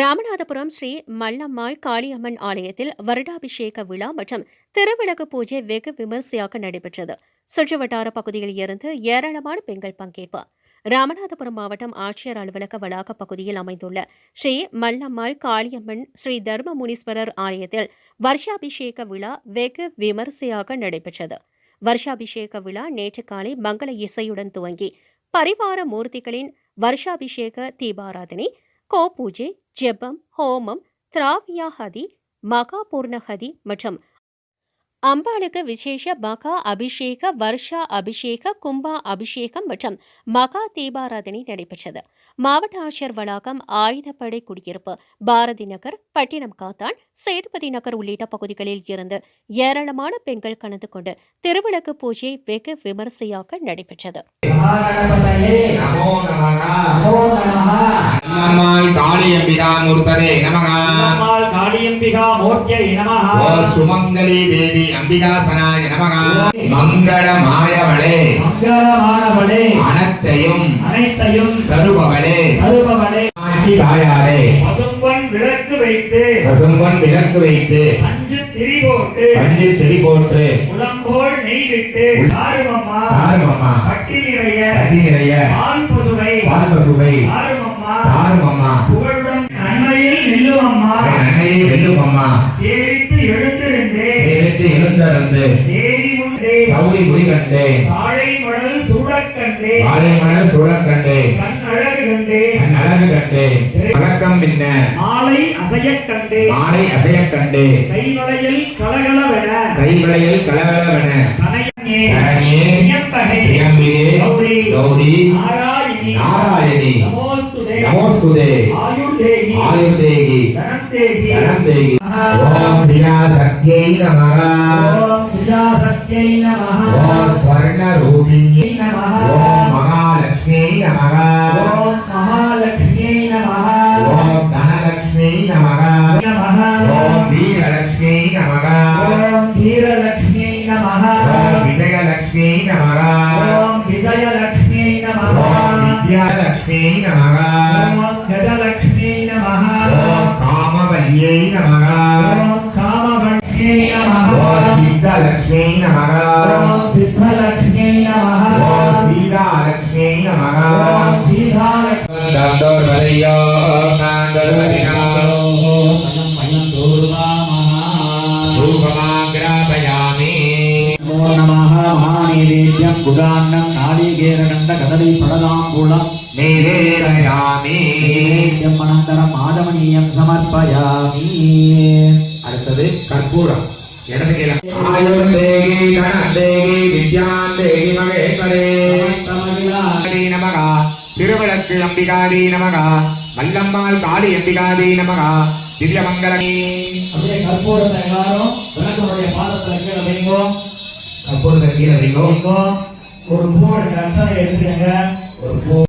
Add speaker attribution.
Speaker 1: ராமநாதபுரம் ஸ்ரீ மல்லம்மாள் காளியம்மன் ஆலயத்தில் வருடாபிஷேக விழா மற்றும் திருவிளக்கு பூஜை வெகு விமரிசையாக நடைபெற்றது. சுற்றுவட்டார பகுதியில் இருந்து ஏராளமான பெண்கள் பங்கேற்பு. ராமநாதபுரம் மாவட்டம் ஆட்சியர் அலுவலக வளாக பகுதியில் அமைந்துள்ள ஸ்ரீ மல்லம்மாள் காளியம்மன் ஸ்ரீ தர்மமுனீஸ்வரர் ஆலயத்தில் வருஷாபிஷேக விழா வெகு விமரிசையாக நடைபெற்றது. வருஷாபிஷேக விழா நேற்று காலை மங்கள இசையுடன் துவங்கி பரிவார மூர்த்திகளின் வருஷாபிஷேக தீபாராதனை கோபூஜை ஜெபம் ஹோமம் திராவியா ஹதி மகா பூர்ணஹதி மற்றும் அம்பாளுக்கு விசேஷ மகா அபிஷேக வருஷா அபிஷேக கும்பா அபிஷேகம் மற்றும் மகா தீபாராதனை நடைபெற்றது. மாவட்ட ஆட்சியர் வளாகம் ஆயுதப்படை குடியிருப்பு பாரதி நகர் பட்டினம் காத்தான் சேதுபதி நகர் உள்ளிட்ட பகுதிகளில் இருந்து ஏராளமான பெண்கள் கலந்து கொண்டு திருவிளக்கு பூஜை வெகு விமரிசையாக நடைபெற்றது.
Speaker 2: மகாகணபதயே
Speaker 3: நமோ நமக
Speaker 2: நமோ நமः
Speaker 3: அம்மாய் காளியம்பிகா மூர்த்ததே நமக
Speaker 2: அம்மாள் காளியம்பிகா மூர்த்தியை நமः
Speaker 3: ஓ சுமங்கலி தேவி அம்பிகாசனாய நமக மங்களமாயவளே
Speaker 2: மங்களமானவளே.
Speaker 3: அனைத்தையும்
Speaker 2: அனைத்தையும்
Speaker 3: தருபவளே.
Speaker 2: தருபவளே.
Speaker 3: ஆட்சி தாயாரே
Speaker 2: பசும்பொன் விளக்கு வைத்து
Speaker 3: பசும்பொன் விளக்கு வைத்து
Speaker 2: அஞ்சு திரி போட்டு
Speaker 3: பஞ்சு திரி போட்டு
Speaker 2: உளம்போல் நெய் விட்டு ஆறுமம்மா.
Speaker 3: தாருமம்மா
Speaker 2: பட்டி நிறைய
Speaker 3: தண்ணி நிறைய
Speaker 2: பால் பசுவை
Speaker 3: பால் பசுவை
Speaker 2: ஆறுமம்மா.
Speaker 3: தாருமம்மா
Speaker 2: புகழுடன் நன்மையில் நில்லுமம்மா
Speaker 3: நன்மையை வெல்லும் அம்மா
Speaker 2: சேவித்து எழுந்திருந்தே.
Speaker 3: சேவித்து எழுந்தருந்து.
Speaker 2: தேவி
Speaker 3: சௌரி முடி கண்டே
Speaker 2: தாழை மடல் சூடக் கண்டே
Speaker 3: வாழை மலர் சூழக் கண்டே
Speaker 2: கண் அழகு கண்டே
Speaker 3: தன் அழகு கண்டே வணக்கம் பின்ன.
Speaker 2: மாலை அசையக் கண்டே
Speaker 3: மாலை அசையக் கண்டே
Speaker 2: கைவளையில் கலகலவென.
Speaker 3: கைவளையில் கலகலவென.
Speaker 2: கனையங்கே
Speaker 3: சரணியே.
Speaker 2: வியப்பகை.
Speaker 3: திரியம்பிகே
Speaker 2: கௌரி.
Speaker 3: கௌரி.
Speaker 2: நாராயணி.
Speaker 3: நாராயணி. ನಮೋಸ್ತುತೆ ಆಯುರ್ದೇಹಿ
Speaker 2: ಧನಂದೇಹಿ
Speaker 3: ಓಂ ಪ್ರಿಯಾ ಸತ್ಯೈ
Speaker 2: ನಮಃ ಪ್ರಿಯಾ ಸತ್ಯೈ
Speaker 3: ನಮಃ ಓಂ ಸ್ವರ್ಣ
Speaker 2: ರೂಪಿಣ್ಯೈ
Speaker 3: ನಮಃ ಓಂ ಮಹಾಲಕ್ಷ್ಮೀ
Speaker 2: ನಮಃ ಓಂ ಮಹಾಲಕ್ಷ್ಮೀ
Speaker 3: ನಮಃ ಓಂ ಧನಲಕ್ಷ್ಮೀ
Speaker 2: ನಮಃ ಓಂ ವೀರಲಕ್ಷ್ಮೀ
Speaker 3: ನಮಃ ಓಂ ವೀರಲಕ್ಷ್ಮೀ
Speaker 2: ನಮಃ ಓಂ ವಿಜಯಲಕ್ಷ್ಮೀ
Speaker 3: ನಮಃ ಓಂ ವಿಜಯಲಕ್ಷ್ಮೀ
Speaker 2: ನಮಃ ಓಂ ವಿದ್ಯಾಲಕ್ಷ್ಮೀ
Speaker 3: ನಮಃ சித்தலட்சுமியை நமக
Speaker 2: ஓம் சித்தலட்சுமியை நமः
Speaker 3: ஓம் சீதாலட்சுமியை நமக
Speaker 2: ஓம் சீதாலட்சுமி
Speaker 3: தந்தோர் வரையோ நாங்கள் வரினாலோ ரூபமாகிராபயாமி
Speaker 2: नमो नमः महानैवेद्यं गुडान्नं नारिकेरकण्ड कदली फलदाम्बूलं
Speaker 3: நிவேதயாமி
Speaker 2: नैवेद्यम् अनन्तरम् आदमनीयं समर्पयामि
Speaker 3: அடுத்தது கற்பூரம் இடது கீழே ஆயுர்தேகி கணதேகி வித்யாந்தேகி மகேஸ்வரே நமகா திருவிளக்கு அம்பிகாரி நமகா வல்லம்மாள் காளி அம்பிகாரி நமகா திவ்யமங்கலி
Speaker 2: அப்படியே கற்பூரத்தை எல்லாரும் விளக்கனுடைய பாதத்துல கீழே வைங்கோ
Speaker 3: கற்பூரத்தை கீழே
Speaker 2: வைங்கோ ஒரு பூ அர்ச்சனை எடுத்துக்கங்க
Speaker 3: ஒரு பூ